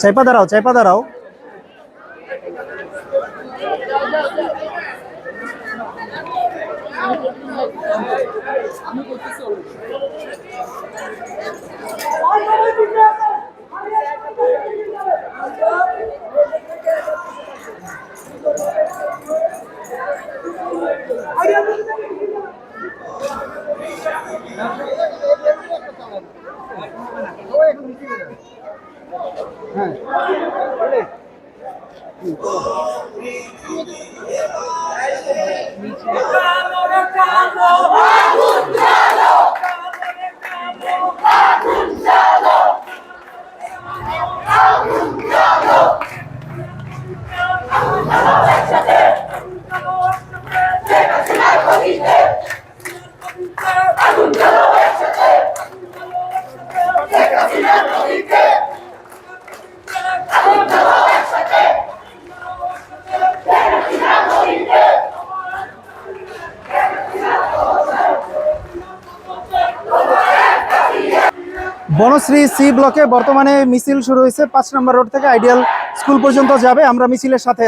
চাইপা দাঁড়াও চাইপা দাঁড়াও বনশ্রী সি ব্লকে বর্তমানে মিছিল শুরু হয়েছে পাঁচ নম্বর রোড থেকে আইডিয়াল স্কুল পর্যন্ত যাবে আমরা মিছিলের সাথে।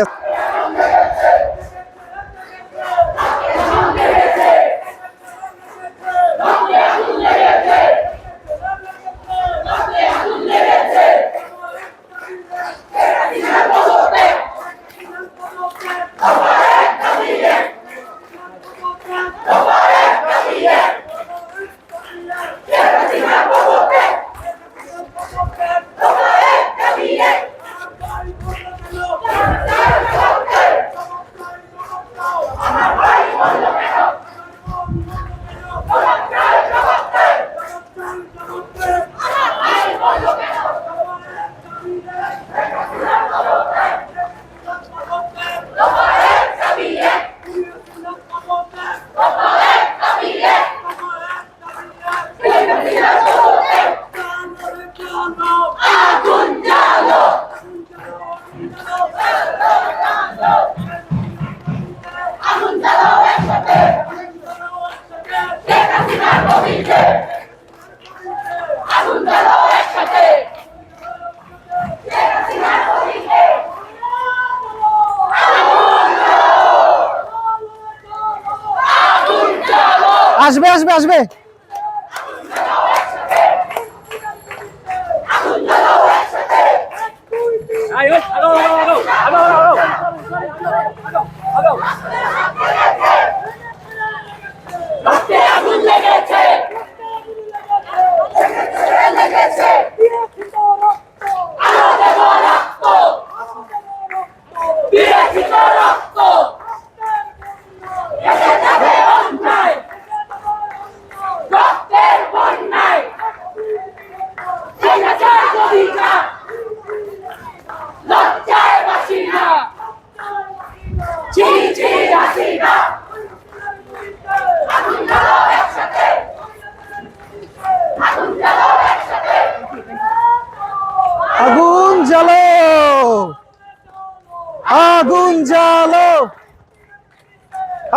আসবে আসবে?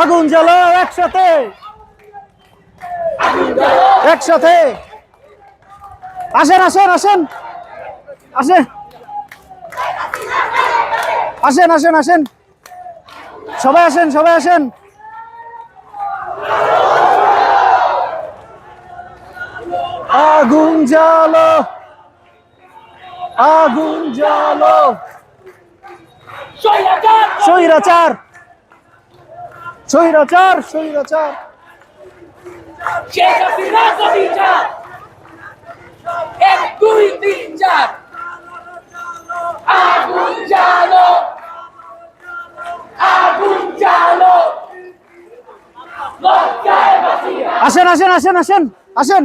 আগুন জ্বালো একসাথে। একসাথে। আসেন আসেন আসেন। আসেন। আসেন আসেন আসেন। সবাই আসেন সবাই আসেন। আগুন জ্বালো। আগুন জ্বালো। স্বৈরাচার! স্বৈরাচার স্বৈরাচার। শেখ হাসিনা বিচার এক দুই তিন চার। আগুন জ্বালো। আগুন জ্বালো। আসেন আসেন আসেন আসেন আসেন।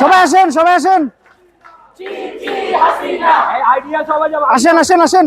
সবাই আসেন সবাই আসেন। আসেন আসেন আসেন।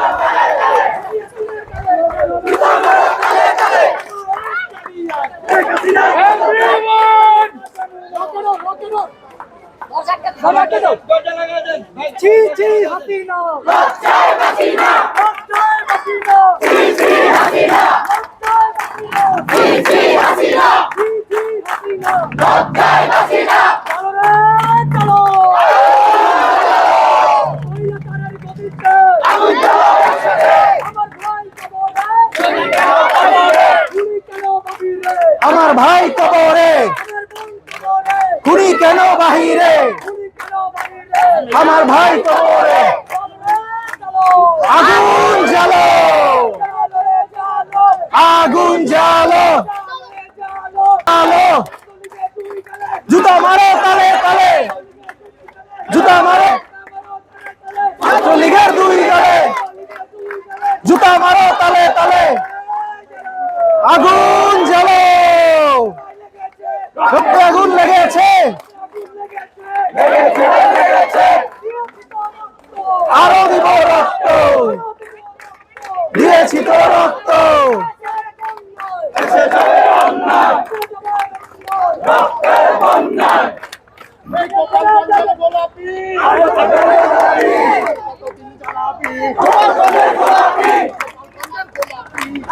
সবাইকে দাও দরজা লাগাই দেন জি জি হাসিনা। লজ্জায় হাসিনা। লজ্জায় হাসিনা। জি জি হাসিনা। জি জি হাসিনা। জি জি হাসিনা। লজ্জায় হাসিনা। চলো রে চলো। আমার ভাই কবরে। গুলি কেন বাবিরে আমার ভাই কবরে। আমার বোন কবরে। খুনি কেন বাহিরে? আমার ভাই কবরে আগুন জ্বালো। আগুন জ্বালো। জ্বালো। জুতা মারো তালে তালে। জুতা মারো। ছাত্রলীগের দুই গড়ে জুতা মারো তালে তালে। আগুন জ্বালো। আগুন লেগেছে। আরও দিব রক্ত দিয়েছি তো রক্ত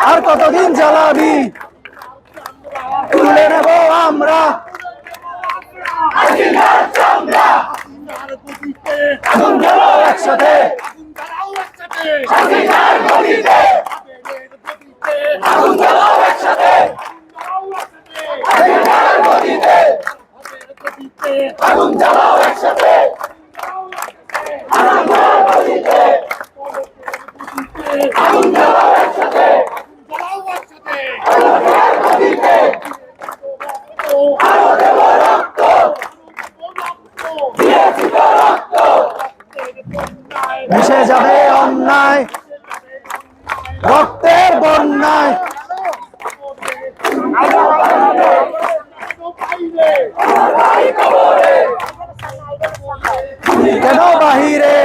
আর কতদিন জ্বালাবি? তুলে নেব আমরা। আগুন জ্বালাও একসাথে আগুন জ্বালাও একসাথে আগুন জ্বালাও একসাথে আগুন জ্বালাও একসাথে আরও দেব রক্ত দিয়েছি তো রক্ত মিশে যাবে অন্যায়। রক্তের বন্যায়। কেন বাহিরে?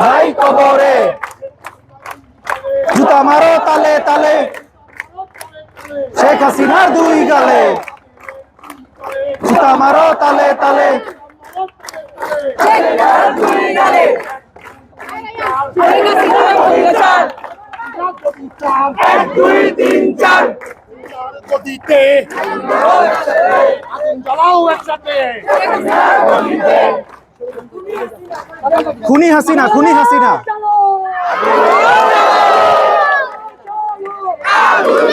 ভাই কবরে। জুতা মারো তালে তালে। শেখ হাসিনার দুই গালে। জুতা মারো তালে তালে। এক দুই তিন চার গতিতে আগুন জ্বালাও খুনি হাসিনা খুনি হাসিনা। এক দুই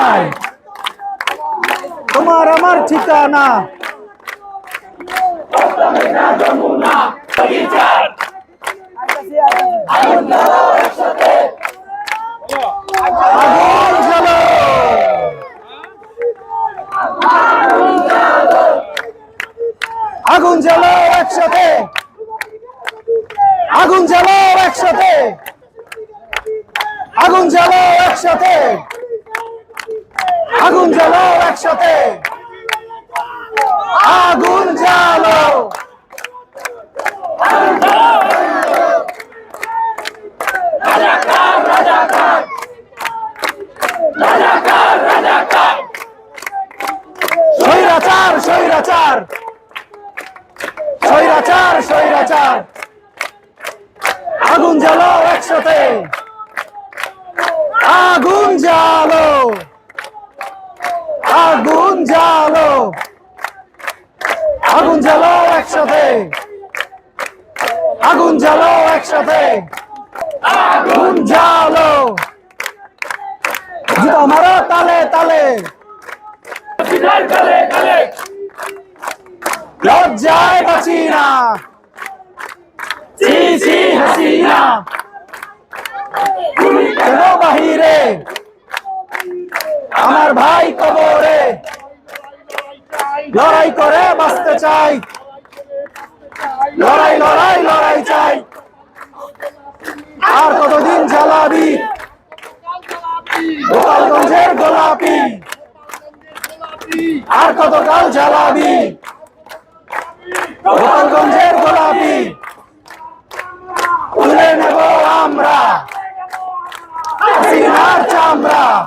বন্যায় তোমার আমার ঠিকানা। আগুন জ্বালো। আগুন জ্বালো একসাথে। আগুন জ্বালো একসাথে। আগুন জ্বালো একসাথে। আগুন জ্বালো একসাথে। আগুন জ্বালো স্বৈরাচার আগুন জ্বালো একসাথে। আগুন জ্বালো আগুন জ্বালো। আগুন জ্বালো একসাথে। আগুন জ্বালো একসাথে। আগুন জ্বালো। জুতো মারো তালে তালে। লজ্জায় বাঁচি না। তুমি কেন বাহিরে? আমার ভাই কবরে। লড়াই করে, বাঁচতে চাই। লড়াই লড়াই লড়াই চাই। আর কতদিন জ্বালাবি? গোপালগঞ্জের গোলাপি। আর কতকাল জ্বালাবি? গোপালগঞ্জের গোলাপি। তুলে নেব আমরা। চামড়া।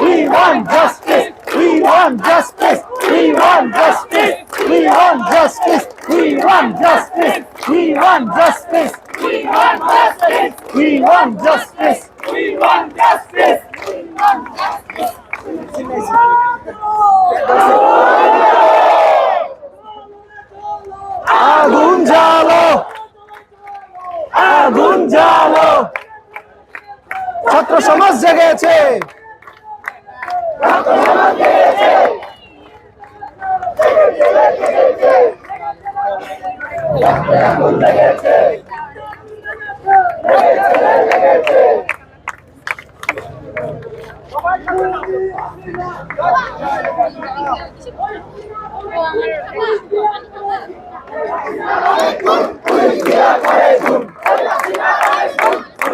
We want justice we want justice we want justice we want justice we want justice we want justice we want justice we want justice we want justice আগুন জ্বালো আগুন জ্বালো ছাত্র সমাজ জেগেছে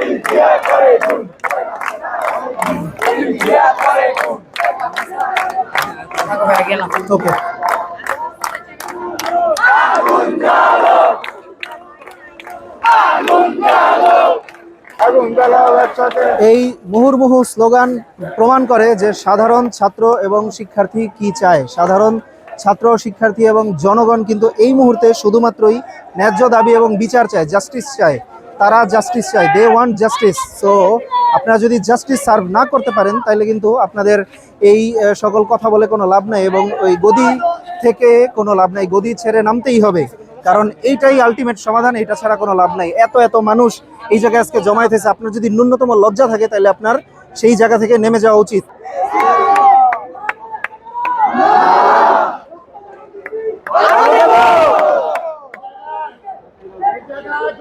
India, Kare, India, Kare, এই মুহুর্মুহু slogan প্রমাণ করে যে সাধারণ ছাত্র এবং শিক্ষার্থী কি চায়। সাধারণ ছাত্র, শিক্ষার্থী এবং জনগণ কিন্তু এই মুহূর্তে শুধুমাত্রই ন্যায্য দাবি এবং বিচার চায়, জাস্টিস চায়। তারা জাস্টিস চায় দে ওয়ান্ট জাস্টিস সো আপনারা যদি জাস্টিস সার্ভ না করতে পারেন, তাহলে কিন্তু আপনাদের এই সকল কথা বলে কোনো লাভ নাই এবং ওই গদি থেকে কোনো লাভ নাই, গদি ছেড়ে নামতেই হবে। কারণ এইটাই আলটিমেট সমাধান, এটা ছাড়া কোনো লাভ নাই। এত এত মানুষ এই জায়গায় আজকে জমায়েতেছে আপনার যদি ন্যূনতম লজ্জা থাকে, তাহলে আপনার সেই জায়গা থেকে নেমে যাওয়া উচিত। যতগুলো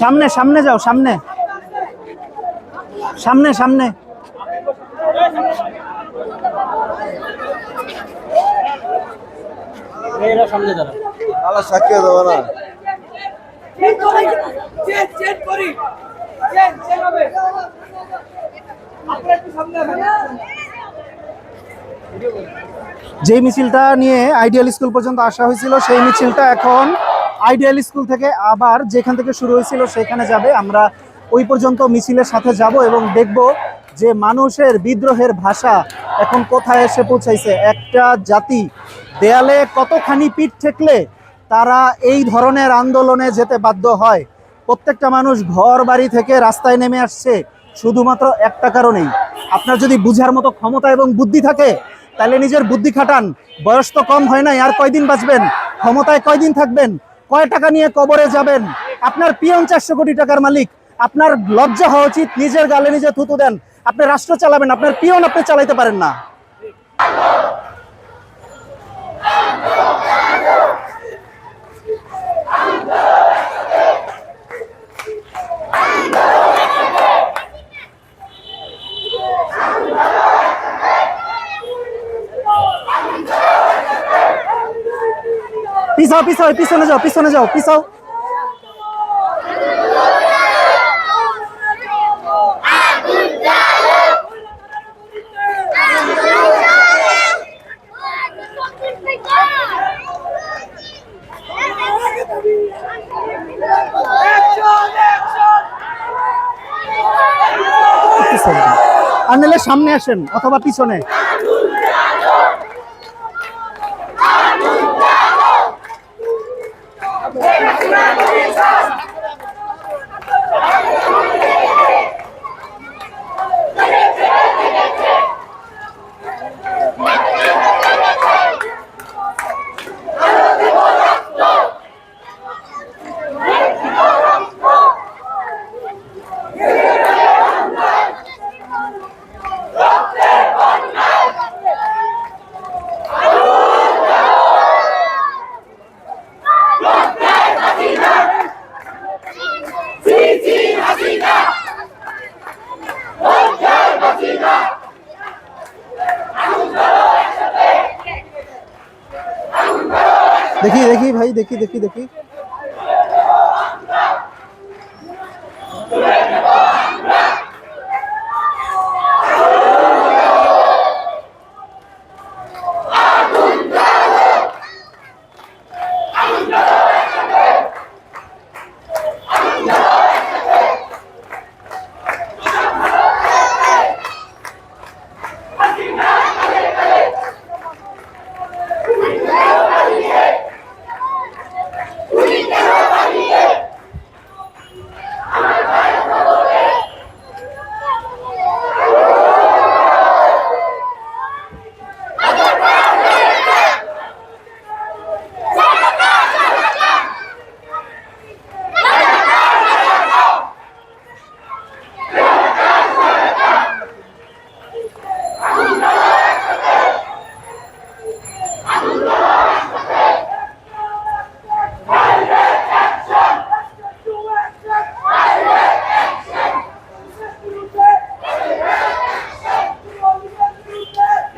সামনে সামনে যাও সামনে। সামনে সামনে। সাক্ষী দেবো না। যে মিছিলটা নিয়ে আইডিয়াল স্কুল পর্যন্ত আসা হয়েছিল সেই মিছিলটা এখন আইডিয়াল স্কুল থেকে আবার যেখান থেকে শুরু হয়েছিল সেখানে যাবে। আমরা ওই পর্যন্ত মিছিলের সাথে যাব এবং দেখব যে মানুষের বিদ্রোহের ভাষা এখন কোথায় এসে পৌঁছাইছে। একটা জাতি দেয়ালে কতখানি পিঠ ঠেকলে তারা এই ধরনের আন্দোলনে যেতে বাধ্য হয়। প্রত্যেকটা মানুষ ঘর বাড়ি থেকে রাস্তায় নেমে আসছে শুধুমাত্র একটা কারণেই। আপনার যদি বুঝার মতো ক্ষমতা এবং বুদ্ধি থাকে, তাহলে নিজের বুদ্ধি খাটান। বয়স তো কম হয় নাই, আর কয়দিন বাঁচবেন? ক্ষমতায় কয়দিন থাকবেন? কয় টাকা নিয়ে কবরে যাবেন? আপনার পিয়ন চারশো কোটি টাকার মালিক। আপনার লজ্জা হওয়া উচিত, নিজের গালে নিজে থুতু দেন। আপনি রাষ্ট্র চালাবেন, আপনার পিয়ন আপনি চালাইতে পারেন না। পিছাও পিছাও পিছনে যাও পিছনে যাও পিছাও আর সামনে আসেন অথবা পিছনে Yeah.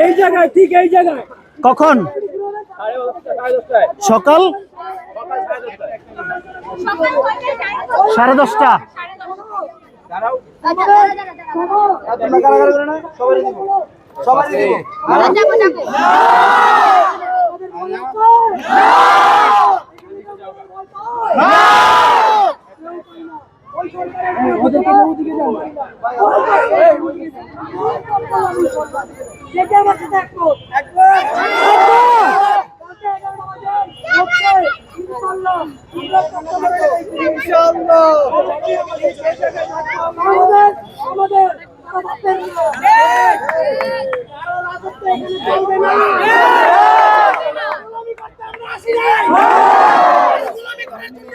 এই জায়গায় ঠিক এই জায়গায়। কখন? শুরু হবে সকাল দেখে আমার সাথে একটু আমাদের চলবে না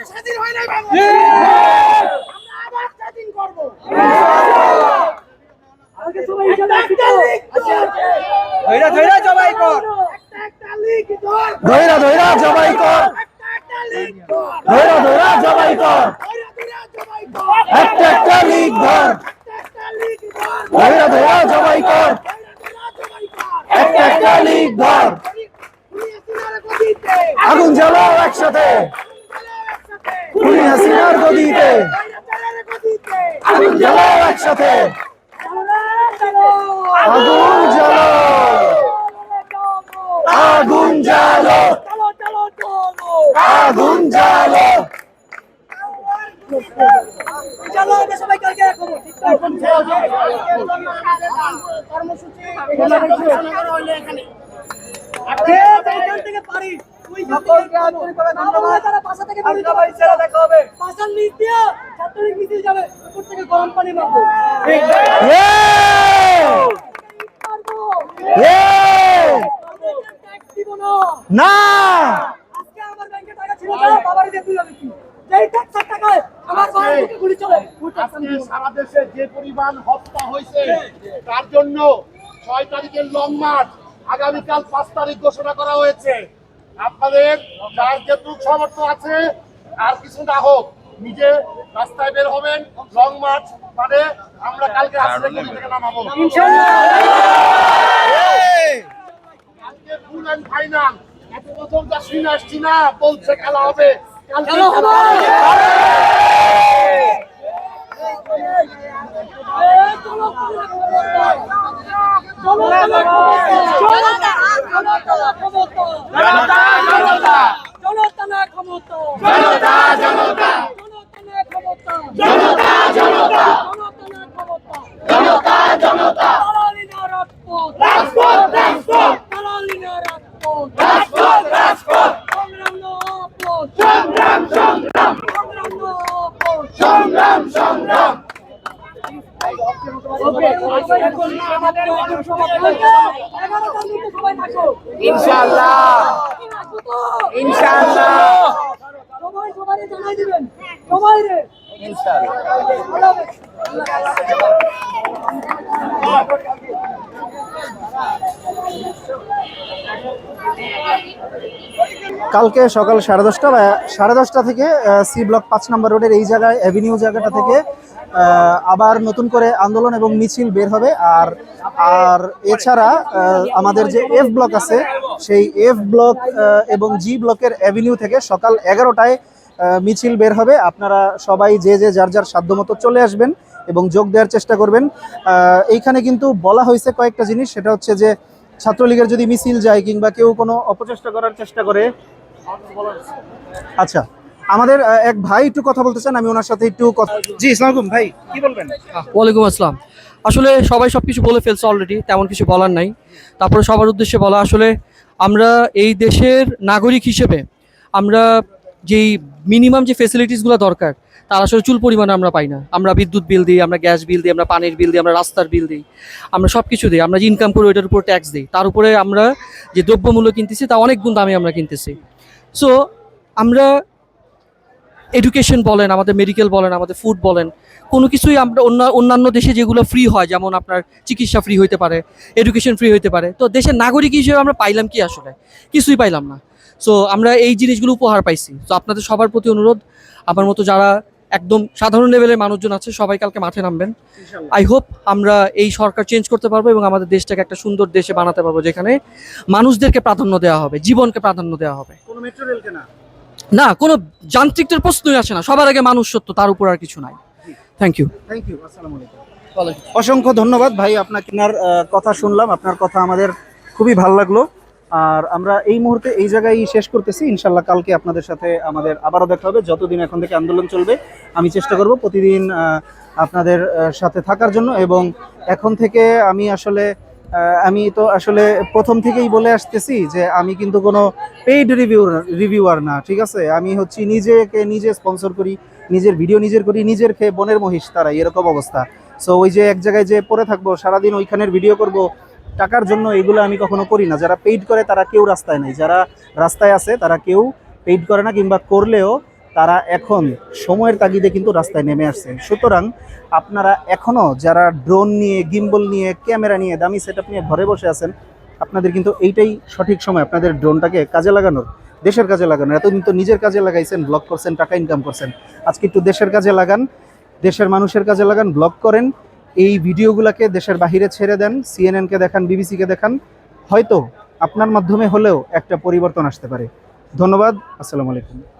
স্বাধীন হয় নাই করব। আজকে সবাই হিসাবে আছি তো? ধৈরা ধৈরা জবাই কর। একটা একটা লিগ ধর ধৈরা জবাই কর। একটা একটা লিগ ধর ধৈরা জবাই কর। একটা একটা লিগ ধর। একটা লিগ ধর। ধৈরা ধৈরা জবাই কর। একটা একটা লিগ ধর। আগুন জ্বালাও একসাথে। খুনি হাসিনার গদিতে। আগুন জ্বালাও একসাথে। আগুন জ্বালো আগুন জ্বালো আগুন জ্বালো সবাই গরম পানি মারবো। না! আজকে আমার ব্যাংকে টাকা ছিল না বাবার দিয়ে তুই কি যেই আমার গুলি চলে। আজকে সারা দেশে যে পরিমাণ হত্যা হয়েছে তার জন্য ছয় তারিখের লং মার্চ আগামীকাল পাঁচ তারিখ ঘোষণা করা হয়েছে। আপনাদের যার যেটুক সামর্থ্য আছে আর কিছু না হোক নিজে রাস্তায় বের হবেন লং মার্চ মানে আমরা কালকে আসলে থেকে নামাবো? ফুল অ্যান্ড ফাইনাল এত বছর যা শুনে আসছি না বলছে খেলা হবে। কালকে জনতা, জনতা। জনতা। জনতা না ক্ষমতা। জনতা না ক্ষমতা। দালালি না রাজপথ। দালালি না রাজপথ। সংগ্রাম না আপোষ। সংগ্রাম না আপোষ। ওকে, সবাই? সবাই জানাই দিবেন। সবাই রে কালকে সকাল সাড়ে দশটা বা সাড়ে দশটা থেকে সি ব্লক পাঁচ নম্বর রোডের এই জায়গায় অ্যাভিনিউ জায়গাটা থেকে আবার নতুন করে আন্দোলন এবং মিছিল বের হবে। আর আর এছাড়া আমাদের যে এফ ব্লক আছে, সেই এফ ব্লক এবং জি ব্লকের অ্যাভিনিউ থেকে সকাল এগারোটায় মিছিল বের হবে। আপনারা সবাই যে যে যার যার সাধ্যমতো চলে আসবেন এবং যোগ দেওয়ার চেষ্টা করবেন। এইখানে কিন্তু বলা হয়েছে কয়েকটা জিনিস। সেটা হচ্ছে যে, ছাত্রলীগের যদি মিছিল যায় কিংবা কেউ কোনো অপচেষ্টা করার চেষ্টা করে আচ্ছা আমাদের এক ভাই একটু কথা বলতে চান, আমি ওনার সাথে একটু কথা জি ইসলাম ভাই, কি বলবেন? ওয়ালাইকুম আসসালাম। আসলে সবাই সব কিছু বলে ফেলছে অলরেডি তেমন কিছু বলার নাই। তারপরে সবার উদ্দেশ্যে বলা, আসলে আমরা এই দেশের নাগরিক হিসেবে আমরা যেই মিনিমাম যে ফেসিলিটিসগুলো দরকার, তার আসলে চুল পরিমাণে আমরা পাই না। আমরা বিদ্যুৎ বিল দিই, আমরা গ্যাস বিল দিই, আমরা পানির বিল দিই, আমরা রাস্তার বিল দিই, আমরা সব কিছু দিই, আমরা যে ইনকাম করি ওইটার উপর ট্যাক্স দিই। তার উপরে আমরা যে দ্রব্যমূল্য কিনতেছি, তা অনেক গুণ দামে আমরা কিনতেছি। সো আমরা এডুকেশন বলেন আমাদের মেডিকেল বলেন আমাদের ফুড বলেন কোনো কিছুই আমরা অন্য অন্যান্য দেশে যেগুলো ফ্রি হয় যেমন আপনার চিকিৎসা ফ্রি হইতে পারে এডুকেশন ফ্রি হইতে পারে তো দেশের নাগরিক হিসেবে আমরা পাইলাম কি আসলে? কিছুই পাইলাম না। সো আমরা এই জিনিসগুলো উপহার পাইছি। তো আপনাদের সবার প্রতি অনুরোধ আমার মতো যারা একদম সাধারণ লেভেলের মানুষজন আছে সবাই কালকে মাঠে নামবেন। আই হোপ আমরা এই সরকার চেঞ্জ করতে পারব এবং আমাদের দেশটাকে একটা সুন্দর দেশে বানাতে পারব যেখানে মানুষদেরকে প্রাধান্য দেওয়া হবে জীবনকে প্রাধান্য দেওয়া হবে। কোনো মেট্রো রেলকে না? না কোনো যান্ত্রিকটার প্রশ্নই আসে না। সবার আগে মানুষ সত্য তার উপর আর কিছু নাই। থ্যাংক ইউ থ্যাংক ইউ আসসালামু আলাইকুম। অসংখ্য ধন্যবাদ। ভাই আপনাকে আপনার কথা শুনলাম। আপনার কথা আমাদের খুবই ভালো লাগল। আর আমরা এই মুহূর্তে এই জায়গায় শেষ করতেছি। ইনশাল্লাহ কালকে আপনাদের সাথে আমাদের আবারও দেখা হবে। যতদিন এখন থেকে আন্দোলন চলবে আমি চেষ্টা করব প্রতিদিন আপনাদের সাথে থাকার জন্য। এবং এখন থেকে আমি আসলে আমি তো আসলে প্রথম থেকেই বলে আসতেছি যে আমি কিন্তু কোনো পেইড রিভিউ রিভিউয়ার না, ঠিক আছে? আমি হচ্ছি নিজেকে নিজে স্পন্সর করি, নিজের ভিডিও নিজের করি, নিজের খেয়ে বনের মহিষ তারা এরকম অবস্থা। সো ওই যে এক জায়গায় যে পড়ে থাকব, সারাদিন ওইখানের ভিডিও করব, টাকার জন্য এগুলো আমি কখনো করি না। যারা পেইড করে, তারা কেউ রাস্তায় নাই। যারা রাস্তায় আছে, তারা কেউ পেইড করে না, কিংবা করলেও তারা এখন সময়ের তাগিদে কিন্তু রাস্তায় নেমে আসছে। সুতরাং আপনারা এখনও যারা ড্রোন নিয়ে গিম্বল নিয়ে ক্যামেরা নিয়ে, দামি সেট নিয়ে ঘরে বসে আছেন, আপনাদের কিন্তু এইটাই সঠিক সময় আপনাদের ড্রোনটাকে কাজে লাগানোর, দেশের কাজে লাগানোর। এতদিন তো নিজের কাজে লাগাইছেন ব্লগ করছেন, টাকা ইনকাম করছেন। আজকে একটু দেশের কাজে লাগান, দেশের মানুষের কাজে লাগান ব্লগ করেন। এই ভিডিওগুলোকে দেশের বাহিরে ছেড়ে দেন সিএনএনকে দেখান বিবিসিকে দেখান। হয়তো আপনার মাধ্যমে হলেও একটা পরিবর্তন আসতে পারে। ধন্যবাদ, আসসালামু আলাইকুম।